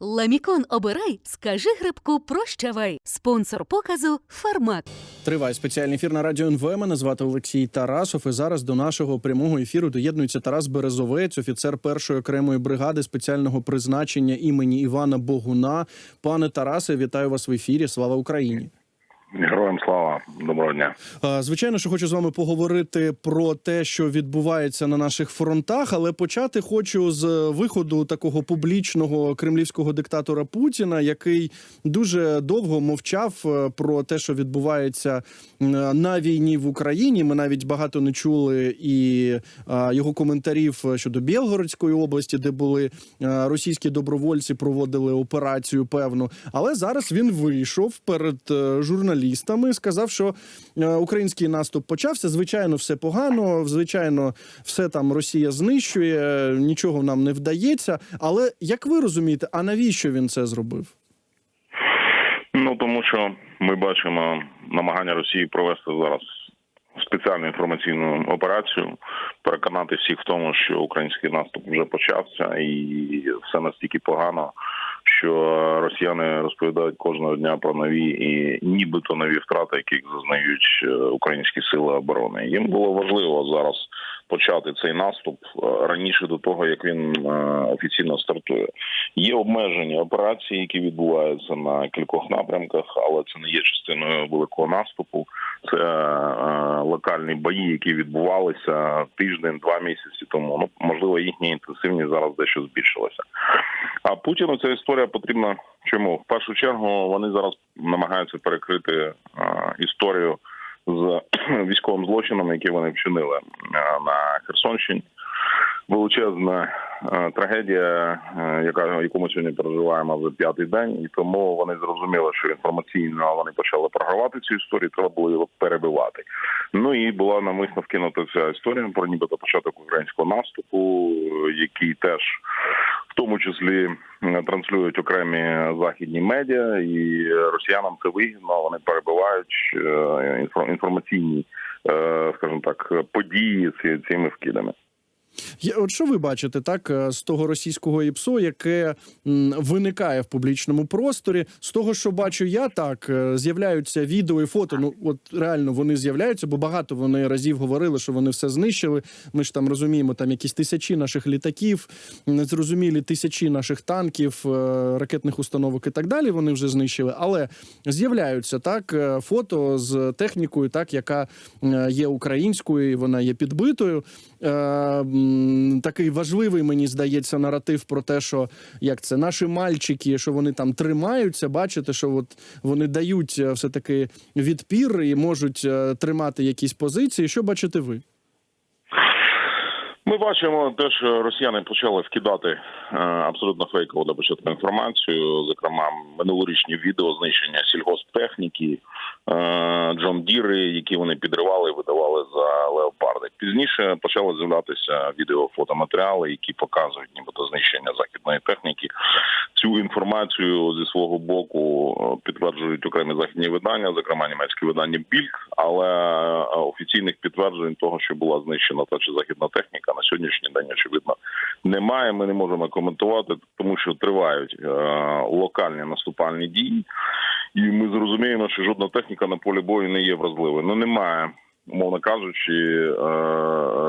Ламікон обирай, скажи грибку прощавай. Спонсор показу Фармак. Триває спеціальний ефір на радіо НВ. Мене звати Олексій Тарасов. І зараз до нашого прямого ефіру доєднується Тарас Березовець, офіцер першої окремої бригади спеціального призначення імені Івана Богуна. Пане Тарасе, вітаю вас в ефірі. Слава Україні! Героям слава, доброго дня. Звичайно, що хочу з вами поговорити про те, що відбувається на наших фронтах, але почати хочу з виходу такого публічного кремлівського диктатора Путіна, який дуже довго мовчав е, про те, що відбувається е, на війні в Україні. Ми навіть багато не чули і е, його коментарів щодо Білгородської області, де були російські добровольці, проводили операцію певну. Але зараз він вийшов перед е, журналістами, сказав, що е, український наступ почався. Звичайно, все погано. Звичайно, все там Росія знищує, нічого нам не вдається. Але як ви розумієте, а навіщо він це зробив? Ну тому що ми бачимо намагання Росії провести зараз спеціальну інформаційну операцію, переконати всіх в тому, що український наступ вже почався, і все настільки погано, що росіяни розповідають кожного дня про нові і нібито нові втрати, яких зазнають е, українські сили оборони. Їм було важливо зараз почати цей наступ е, раніше до того, як він е, офіційно стартує. Є обмежені операції, які відбуваються на кількох напрямках, але це не є частиною великого наступу. Це е, локальні бої, які відбувалися тиждень-два місяці тому. Ну можливо, їхня інтенсивність зараз дещо збільшилася. А Путіну ця історія потрібна чому? В першу чергу вони зараз намагаються перекрити історію з військовим злочином, який вони вчинили е, на Херсонщині. Величезна е, трагедія, е, яка яку ми сьогодні переживаємо вже п'ятий день, і тому вони зрозуміли, що інформаційно вони почали програвати цю історію. Треба було його перебивати. Ну і була навмисно вкинута ця історія про нібито початок українського наступу, який теж тому числі транслюють окремі західні медіа, і росіянам це вигідно. Вони перебувають е, інфо- інформаційні, е, скажімо так, події з цими вкидами. От що ви бачите, так е, з того російського ІПСО, яке виникає в публічному просторі, з того, що бачу я, так е, з'являються відео і фото. Ну от реально вони з'являються, бо багато вони разів говорили, що вони все знищили. Ми ж там розуміємо, там якісь тисячі наших літаків, незрозумілі тисячі наших танків, е, ракетних установок і так далі. Вони вже знищили. Але з'являються так фото з технікою, так яка є українською, і вона є підбитою. Е, такий важливий, мені здається, наратив про те, що як це наші мальчики, що вони там тримаються. Бачите, що от вони дають е, все таки відпір і можуть е, тримати якісь позиції. Що бачите ви? Ми бачимо те, що росіяни почали вкидати абсолютно фейкову для початку інформацію, зокрема минулорічні відео знищення сільгосптехніки, Джон Діри, які вони підривали видавали за леопарди. Пізніше почали з'являтися відео, фотоматеріали, які показують нібито знищення західної техніки. Цю інформацію зі свого боку е, підтверджують окремі західні видання, зокрема німецьке видання Більд, але е, офіційних підтверджень того, що була знищена та чи західна техніка, на сьогоднішній день очевидно немає. Ми не можемо коментувати, тому що тривають е, локальні наступальні дії, і ми зрозуміємо, що жодна техніка на полі бою не є вразливою. Ну немає. Умовно кажучи, е,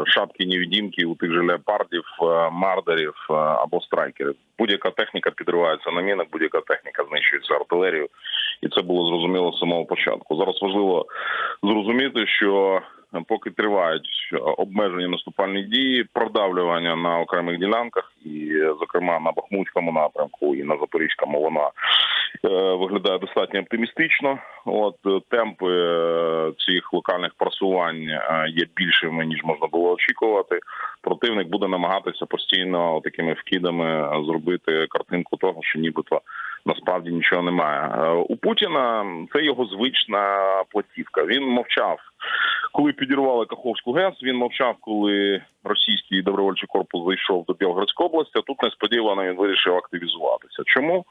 шапки невідімки у тих же леопардів, е, мардерів е, або страйкерів. Будь-яка техніка підривається на мінах, будь-яка техніка знищується артилерією, і це було зрозуміло з самого початку. Зараз важливо зрозуміти, що поки тривають обмежені наступальні дії, продавлювання на окремих ділянках, і зокрема на Бахмутському напрямку і на Запорізькому, вона виглядає достатньо оптимістично. От е, темпи е, цих локальних просувань е, є більшими ніж можна було очікувати. Противник буде намагатися постійно такими вкидами зробити картинку того, що нібито насправді нічого немає. Е, У Путіна це його звична платівка. Він мовчав, коли підірвали Каховську ГЕС. Він мовчав, коли російський добровольчий корпус зайшов до Білгородської області. А тут несподівано він вирішив активізуватися. Чому?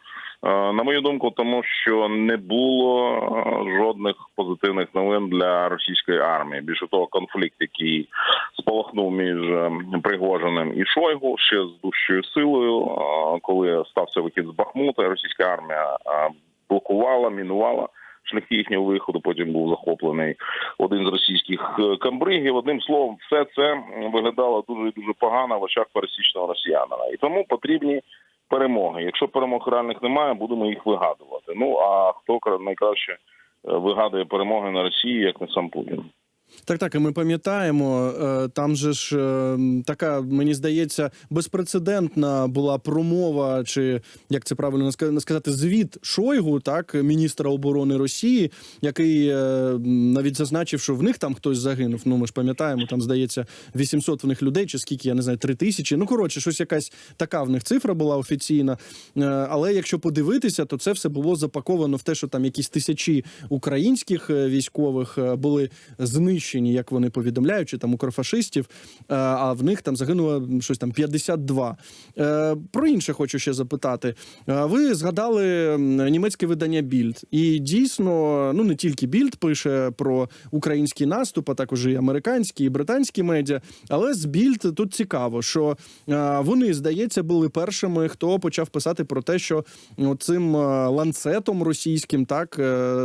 Е, На мою думку, тому що не було е, жодних позитивних новин для російської армії. Більше того, конфлікт, який спалахнув між е, Пригожиним і Шойгу ще з дужчою силою, коли стався вихід з Бахмута, російська армія блокувала, мінувала. Шляхи їхнього виходу потім був захоплений один з російських е, камбригів. Одним словом, все це виглядало дуже дуже погано в очах пересічного росіянина. І тому потрібні перемоги. Якщо перемог реальних немає, будемо їх вигадувати. Ну а хто кра- найкраще е, вигадує перемоги на Росії, як не сам Путін? Так, так, і ми пам'ятаємо, е, там же ж е, така, мені здається, безпрецедентна була промова, чи як це правильно ска- сказати, звіт Шойгу, так, міністра оборони Росії, який е, навіть зазначив, що в них там хтось загинув. Ну, ми ж пам'ятаємо, там здається 800 в них людей, чи скільки, я не знаю, 3 тисячі. Ну, коротше, щось якась така в них цифра була офіційна. Але якщо подивитися, то це все було запаковано в те, що там якісь тисячі українських військових були знищені, як вони повідомляють, чи там укрофашистів, е, а в них там загинуло щось там 52. Е, Про інше хочу ще запитати. Е, Ви згадали німецьке видання Більд, і дійсно, ну не тільки Більд пише про український наступ, а також і американські, і британські медіа. Але з Більд тут цікаво, що вони, здається, були першими, хто почав писати про те, що цим ланцетом російським, так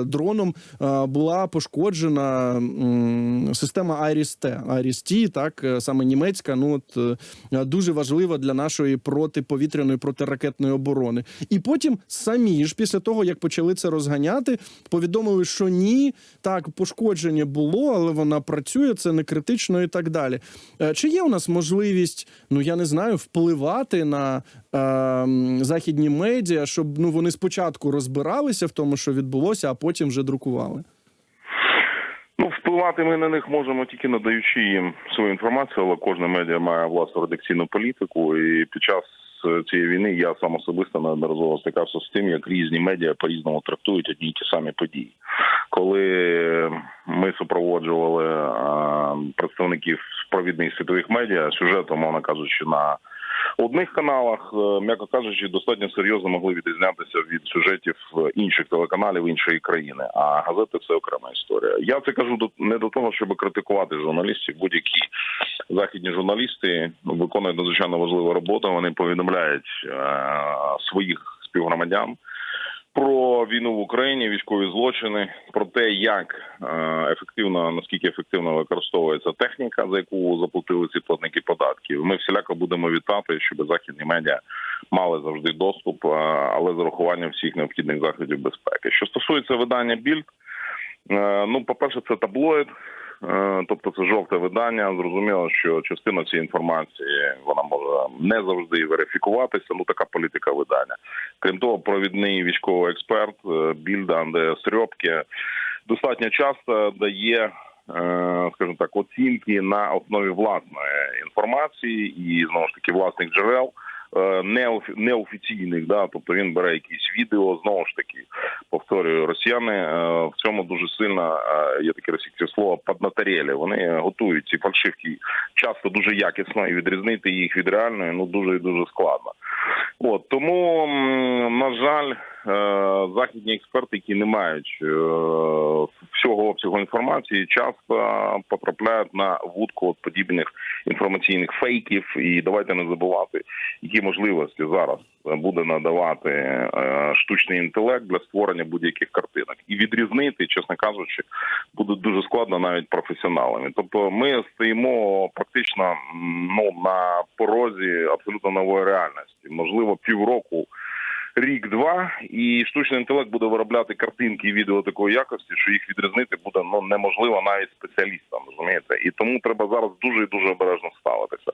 дроном була пошкоджена система Iris-T. Iris-T, так е, саме німецька, ну от е, дуже важлива для нашої протиповітряної протиракетної оборони. І потім самі ж після того, як почали це розганяти, повідомили, що ні, так пошкодження було, але вона працює, це не критично і так далі. Е, Чи є у нас можливість, ну я не знаю, впливати на е, західні медіа, щоб ну вони спочатку розбиралися в тому, що відбулося, а потім вже друкували? Ну, впливати ми на них можемо тільки надаючи їм свою інформацію, але кожна медіа має власну редакційну політику. І під час е, цієї війни я сам особисто неодноразово стикався з тим, як різні медіа по-різному трактують одні й ті самі події. Коли ми супроводжували представників провідних світових медіа сюжетом, мовно кажучи, на одних каналах, е, м'яко кажучи, достатньо серйозно могли відрізнятися від сюжетів е, інших телеканалів іншої країни. А газети це окрема історія. Я це кажу до не до того, щоб критикувати журналістів. Будь-які західні журналісти виконують надзвичайно важливу роботу. Вони повідомляють е, своїх співгромадян. Про війну в Україні, військові злочини, про те, як е, ефективно наскільки ефективно використовується техніка, за яку заплатили ці платники податків. Ми всіляко будемо вітати, щоб західні медіа мали завжди доступ, е, але з урахуванням всіх необхідних заходів безпеки. Що стосується видання Більд, е, ну по перше, це таблоїд. Е, Тобто це жовте видання. Зрозуміло, що частина цієї інформації вона може не завжди верифікуватися. Ну така політика видання. Крім того, провідний військовий експерт е, Більда Андреас Рьопке достатньо часто дає, е, скажімо так, оцінки на основі власної інформації і знову ж таки власних джерел. Е, Неофіційних, да, тобто він бере якісь відео, знову ж таки повторюю, росіяни е, в цьому дуже сильно е, є таке російське слово поднаторєлі. Вони готують ці фальшивки часто дуже якісно і відрізнити їх від реальної ну дуже і дуже складно. От тому на жаль, західні експерти, які не мають всього обсягу інформації, часто потрапляють на вудку от подібних інформаційних фейків. І давайте не забувати, які можливості зараз буде надавати е, штучний інтелект для створення будь-яких картинок, і відрізнити, чесно кажучи, буде дуже складно навіть професіоналами. Тобто, ми стоїмо практично ну на порозі абсолютно нової реальності. Можливо, півроку. Рік-два, і штучний інтелект буде виробляти картинки і відео такої якості, що їх відрізнити буде ну неможливо навіть спеціалістам. Розумієте, і тому треба зараз дуже і дуже обережно ставитися.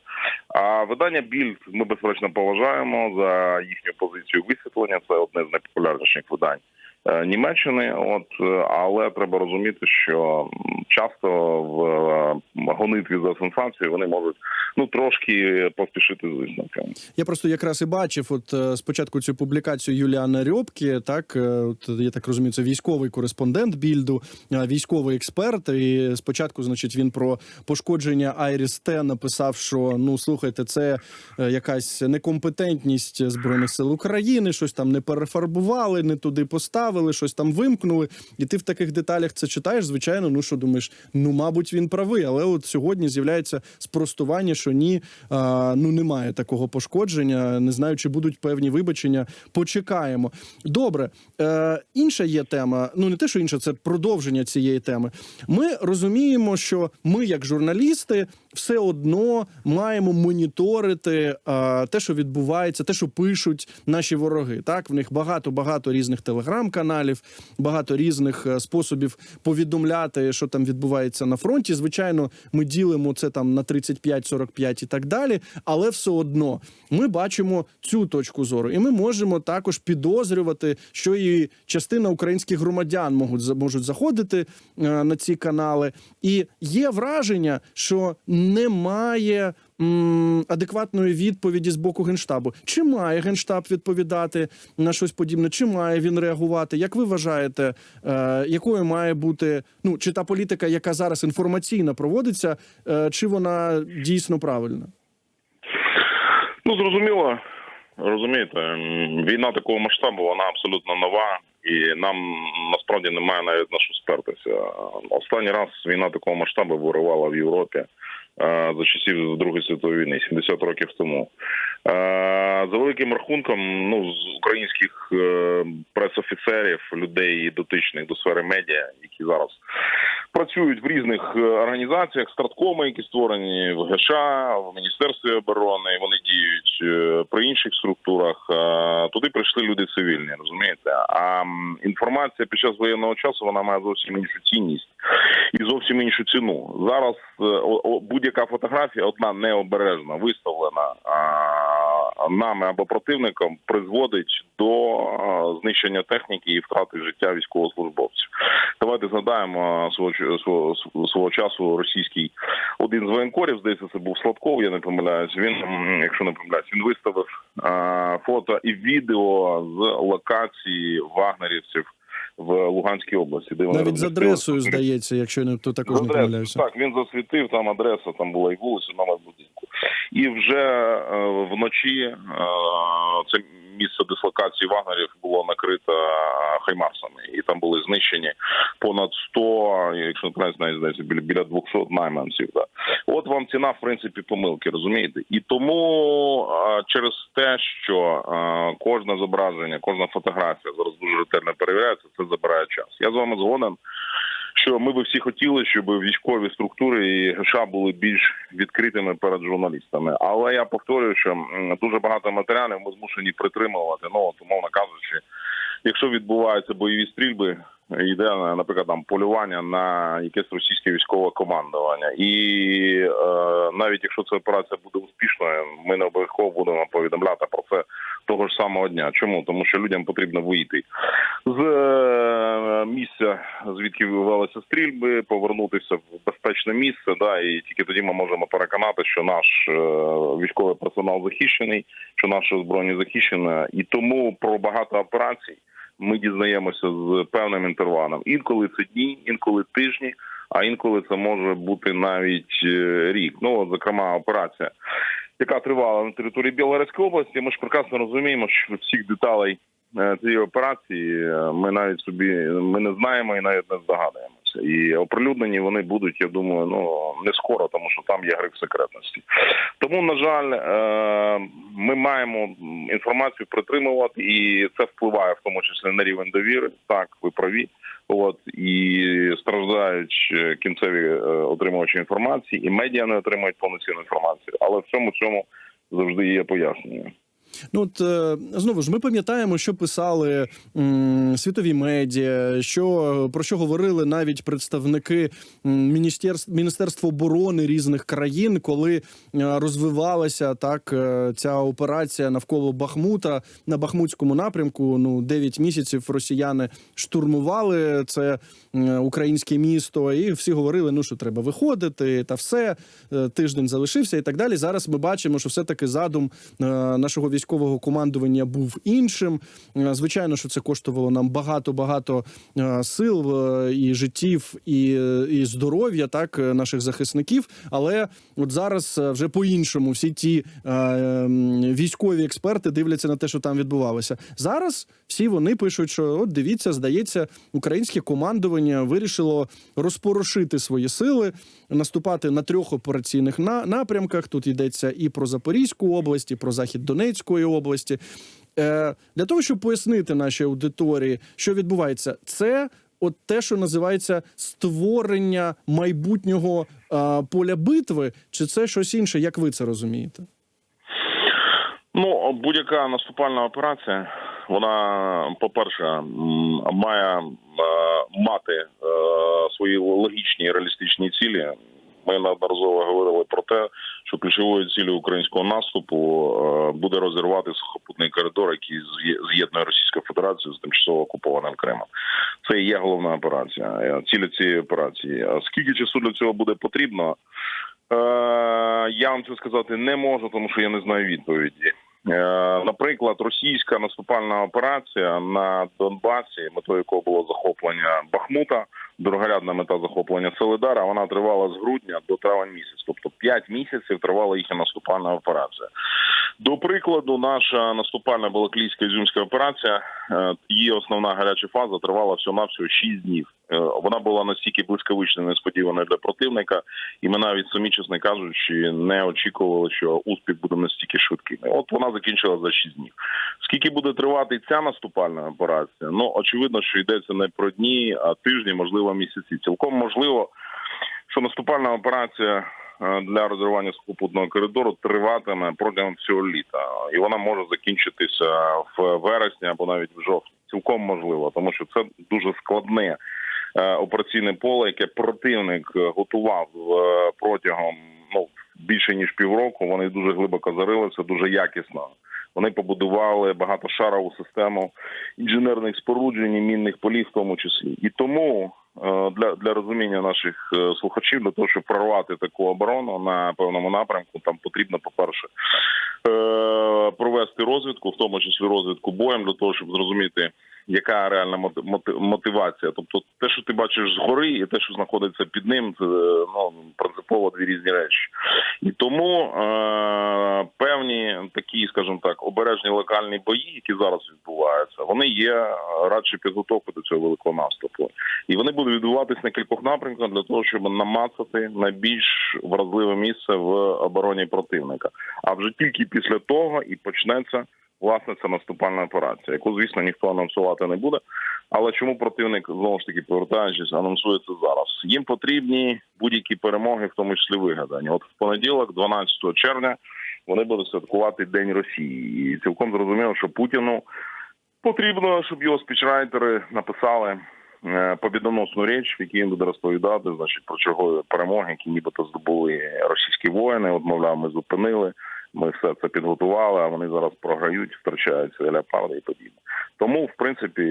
А видання Більд ми безперечно поважаємо за їхню позицію висвітлення. Це одне з найпопулярніших видань Німеччини. От е, але треба розуміти, що часто в е, гонитві за сенсацією вони можуть ну трошки поспішити з висновками. Я просто якраз і бачив, от е, спочатку цю публікацію Юліана Рьобки, так е, от я так розумію, це військовий кореспондент більду, е, військовий експерт. І спочатку, значить, він про пошкодження Айріс Т написав, що ну слухайте, це е, якась некомпетентність збройних сил України, щось там не перефарбували, не туди поставили, щось там вимкнули. І ти в таких деталях це читаєш. Звичайно, ну що думаєш, ну мабуть, він правий, але от сьогодні з'являється спростування, що ні, а, ну немає такого пошкодження. Не знаю, чи будуть певні вибачення. Почекаємо. Добре, е, інша є тема. Ну не те, що інша, це продовження цієї теми. Ми розуміємо, що ми, як журналісти, все одно маємо моніторити е, те, що відбувається, те, що пишуть наші вороги. Так, в них багато багато різних телеграм-каналів, багато різних е, способів повідомляти, що там відбувається на фронті. Звичайно, ми ділимо це там на 35-45 і так далі. Але все одно ми бачимо цю точку зору, і ми можемо також підозрювати, що і частина українських громадян можуть можуть заходити е, на ці канали. І є враження, що немає м, адекватної відповіді з боку генштабу. Чи має генштаб відповідати на щось подібне? Чи має він реагувати? Як ви вважаєте, е, якою має бути ну чи та політика, яка зараз інформаційно проводиться, е, чи вона дійсно правильна? Ну зрозуміло, розумієте, війна такого масштабу вона абсолютно нова, і нам насправді немає навіть на що спертися. Останній раз війна такого масштабу виривала в Європі. Е, За часів Другої світової війни, 70 років тому, Е, за великим рахунком, ну з українських е, пресофіцерів, людей дотичних до сфери медіа, які зараз працюють в різних е, організаціях, страткоми, які створені в ГШ, в Міністерстві оборони. Вони діють е, при інших структурах. Туди прийшли люди цивільні, розумієте? А інформація під час воєнного часу вона має зовсім іншу цінність і зовсім іншу ціну. Зараз е, будь-яка фотографія, одна необережна, виставлена нами або противником, призводить до знищення техніки і втрати життя військовослужбовців. Давайте згадаємо свого свого, свого часу російський один з воєнкорів, здається, це був Сладков. Я не помиляюсь. Він, якщо не помиляюсь, він виставив а, фото і відео з локації вагнерівців в Луганській області, де Навіть з адресою здається, якщо не то також не помиляюся. Так, він засвітив там адреса, там була і вулиця, номер будинку. І вже е, вночі е, це місце дислокації вагнерів було накрито хаймарсами, і там були знищені понад 100, якщо не помиляюсь, навіть здається, біля, біля 200 найманців. Да. От вам ціна, в принципі, помилки, розумієте? І тому через те, що кожне зображення, кожна фотографія зараз дуже ретельно перевіряється, це забирає час. Я з вами згоден що ми би всі хотіли, щоб військові структури і ГШ були більш відкритими перед журналістами. Але я повторюю, що дуже багато матеріалів ми змушені притримувати. Ну от, умовно кажучи, якщо відбуваються бойові стрільби, йде наприклад там полювання на якесь російське військове командування, і е, навіть якщо ця операція буде успішною, ми не обов'язково будемо повідомляти про це того ж самого дня. Чому тому, що людям потрібно вийти з е, місця, звідки велися стрільби, повернутися в безпечне місце. Да, і тільки тоді ми можемо переконати, що наш е, військовий персонал захищений, що наше озброєння захищене, і тому про багато операцій ми дізнаємося з певним інтервалом. Інколи це дні, інколи тижні, а інколи це може бути навіть е, рік. Ну от зокрема, операція. Яка тривала на території Білоруської області, ми ж прекрасно розуміємо, що всіх деталей е, цієї операції е, ми навіть собі ми не знаємо і навіть не здогадуємося. І оприлюднені вони будуть, я думаю, ну не скоро, тому що там є гриф секретності. Тому, на жаль, е, ми маємо інформацію притримувати, і це впливає в тому числі на рівень довіри. Так, ви праві. От і страждають е, кінцеві е, отримувачі інформації, і медіа не отримують повноцінну інформацію. Але в цьому цьому завжди є пояснення. Ну от е, знову ж ми пам'ятаємо, що писали м, світові медіа, що про що говорили навіть представники міністерств міністерства оборони різних країн, коли е, розвивалася так е, ця операція навколо Бахмута на Бахмутському напрямку. Ну 9 місяців росіяни штурмували це українське місто, і всі говорили: ну що треба виходити, та все тиждень залишився і так далі. Зараз ми бачимо, що все таки задум нашого військового командування був іншим. Е, Звичайно, що це коштувало нам багато багато е, сил е, і життів, і, і здоров'я так наших захисників. Але от зараз вже по-іншому всі ті військові експерти дивляться на те, що там відбувалося. Зараз всі вони пишуть, що от дивіться, здається, українське командування вирішило розпорошити свої сили, наступати на трьох операційних на- напрямках. Тут йдеться і про Запорізьку область, і про захід Донецької області. Е, для того, щоб пояснити нашій аудиторії, що відбувається, це от те, що називається створення майбутнього е, поля битви, чи це щось інше, як ви це розумієте? Ну, будь-яка наступальна операція, вона, по-перше, має е, мати свої логічні і реалістичні цілі. Ми неодноразово говорили про те, що ключовою цілею українського наступу е, буде розірвати сухопутний коридор, який з'єднує Російську Федерацію з тимчасово окупованим Кримом. Це і є головна операція. е, Цілі цієї операції. А скільки часу для цього буде потрібно? Е, я вам це сказати не можу, тому що я не знаю відповіді. Наприклад, російська наступальна операція на Донбасі, метою якого було захоплення Бахмута, другорядна мета захоплення Солидара, вона тривала з грудня до травень місяць, тобто 5 місяців тривала їхня наступальна операція. До прикладу, наша наступальна Балаклійська ізюмська операція, її основна гаряча фаза тривала всього навсього 6 днів. Е, Вона була настільки блискавично несподіваною для противника, і ми навіть самі, чесно кажучи, не очікували, що успіх буде настільки швидким. От вона закінчилася за 6 днів. Скільки буде тривати ця наступальна операція? Ну очевидно, що йдеться не про дні, а тижні, можливо, місяці. Цілком можливо, що наступальна операція е, для розривання сухопутного коридору триватиме протягом всього літа, і вона може закінчитися в вересні або навіть в жовтні. Цілком можливо, тому що це дуже складне е, операційне поле, яке противник е, готував е, протягом ну більше ніж півроку. Вони дуже глибоко зарилися, дуже якісно. Вони побудували багатошарову систему інженерних споруджень, мінних полів, в тому числі. І тому е, для, для розуміння наших е, слухачів, для того, щоб прорвати таку оборону на певному напрямку, там потрібно, по-перше, е, провести розвідку, в тому числі розвідку боєм, для того, щоб зрозуміти, яка реальна моти- моти- мотивація. Тобто, те, що ти бачиш згори, і те, що знаходиться під ним, це ну принципово дві різні речі. І тому е, певні такі, скажімо так, обережні локальні бої, які зараз відбуваються, вони є радше підготовкою до цього великого наступу, і вони будуть відбуватись на кількох напрямках для того, щоб намацати найбільш вразливе місце в обороні противника. А вже тільки після того і почнеться власне ця наступальна операція, яку звісно ніхто анонсувати не буде. Але чому противник знову ж таки повертаючись, анонсує це зараз? Їм потрібні будь-які перемоги, в тому числі вигадані. От в понеділок, 12 червня, вони будуть святкувати День Росії, і цілком зрозуміло, що Путіну потрібно, щоб його спічрайтери написали. е, Побідоносну річ, в якій він буде розповідати, значить про чергові перемоги, які нібито здобули російські воїни. От, мовляв, ми зупинили, ми все це підготували, а вони зараз програють, втрачають свої леопарди і подібне. Тому, в принципі,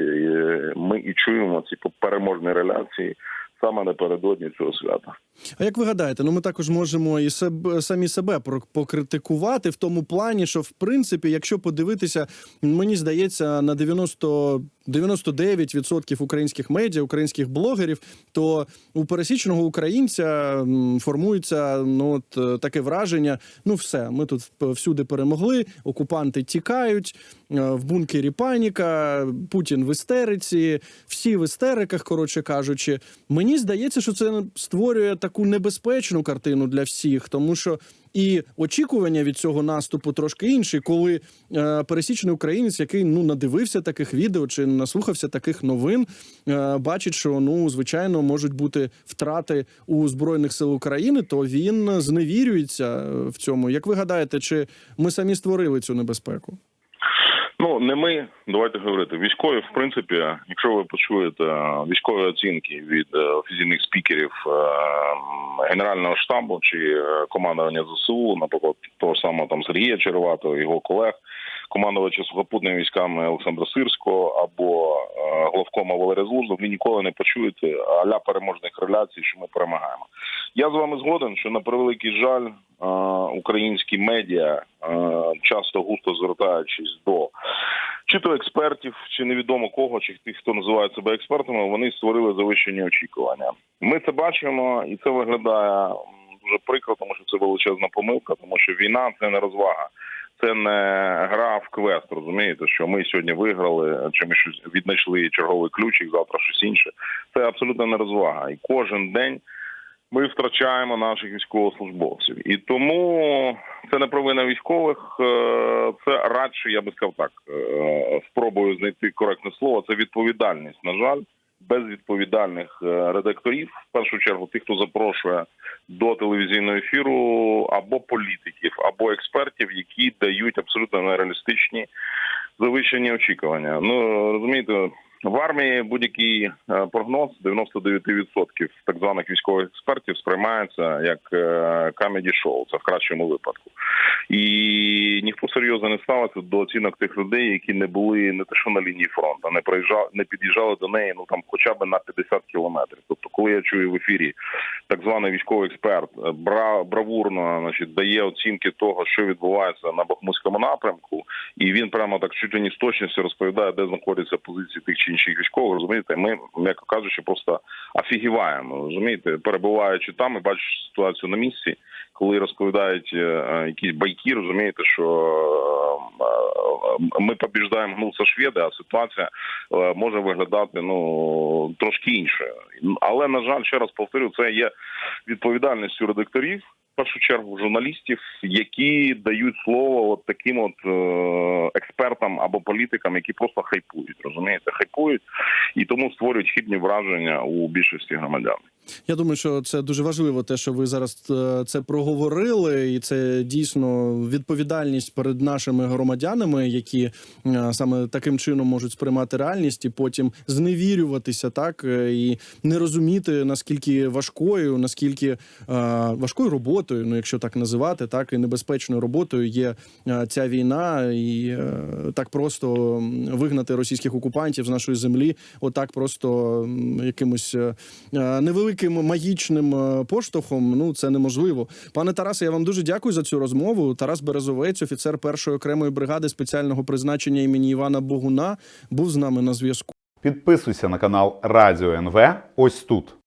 ми і чуємо ці переможні реляції саме напередодні цього свята. А як ви гадаєте, ну ми також можемо і себе самі себе покритикувати в тому плані, що в принципі, якщо подивитися, мені здається, на 90 99% українських медіа, українських блогерів, то у пересічного українця формується ну от е, таке враження: ну все, ми тут всюди перемогли, окупанти тікають, е, в бункері паніка, Путін в істериці, всі в істериках, коротше кажучи. Мені здається, що це створює таку небезпечну картину для всіх, тому що і очікування від цього наступу трошки інші, коли е, пересічний українець, який ну надивився таких відео чи наслухався таких новин, е, бачить, що ну звичайно можуть бути втрати у збройних сил України, то він зневірюється е, в цьому. Як ви гадаєте, чи ми самі створили цю небезпеку? Ну не ми, давайте говорити. Військові, в принципі, якщо ви почуєте е, військові оцінки від е, офіційних спікерів е, Генерального штабу чи командування ЗСУ, наприклад, того ж самого там Сергія Черватого, його колег, командувача сухопутними військами Олександра Сирського або главкома Валерія Злузов, ви ніколи не почуєте аля переможних реляцій, що ми перемагаємо. Я з вами згоден, що на превеликий жаль, українські медіа часто густо звертаючись до чи то експертів, чи невідомо кого, чи тих, хто називає себе експертами, вони створили завищені очікування. Ми це бачимо, і це виглядає дуже прикро, тому що це величезна помилка, тому що війна це не розвага. Це не гра в квест, розумієте, що ми сьогодні виграли, чи ми щось віднайшли черговий ключик, завтра щось інше. Це абсолютно не розвага. І кожен день ми втрачаємо наших військовослужбовців. І тому це не провина військових, е, це радше, я би сказав так, е, спробую знайти коректне слово. Це відповідальність. На жаль, без відповідальних е, редакторів, в першу чергу, тих, хто запрошує до телевізійного ефіру, або політиків, або експертів, які дають абсолютно нереалістичні завищені очікування. Ну розумієте. В армії будь-який е, прогноз 99% так званих військових експертів сприймається як камеді шоу. Це в кращому випадку. І ніхто серйозно не ставиться до оцінок тих людей, які не були не те, що на лінії фронту, не проїжджали, не під'їжджали до неї. Ну там хоча б на 50 кілометрів. Тобто, коли я чую в ефірі так званий військовий експерт е, бра, бравурно, значить, дає оцінки того, що відбувається на Бахмутському напрямку, і він прямо так чуть ли не з точністю розповідає, де знаходяться позиції тих чи інших військових. Розумієте, ми м'яко кажучи, просто офігіваємо. Розумієте, перебуваючи там і бачачи ситуацію на місці, коли розповідають е, е, якісь байки, розумієте, що е, ми побіждаємо гнуться шведи, а ситуація може виглядати ну трошки інше. Але на жаль, ще раз повторю, це є відповідальністю редакторів. Першу чергу журналістів, які дають слово от таким от е, експертам або політикам, які просто хайпують, розумієте, хайпують і тому створюють хибні враження у більшості громадян. Я думаю, що це дуже важливо, те, що ви зараз е, це проговорили, і це дійсно відповідальність перед нашими громадянами, які е, саме таким чином можуть сприймати реальність і потім зневірюватися, так е, і не розуміти наскільки важкою, наскільки е, важкою роботою, ну якщо так називати, так і небезпечною роботою є ця війна, і е, так просто вигнати російських окупантів з нашої землі, отак просто якимось е, невеликим магічним е, поштовхом. Ну це неможливо. Пане Тарасе, я вам дуже дякую за цю розмову. Тарас Березовець, офіцер першої окремої бригади спеціального призначення імені Івана Богуна, був з нами на зв'язку. Підписуйся на канал Радіо НВ ось тут.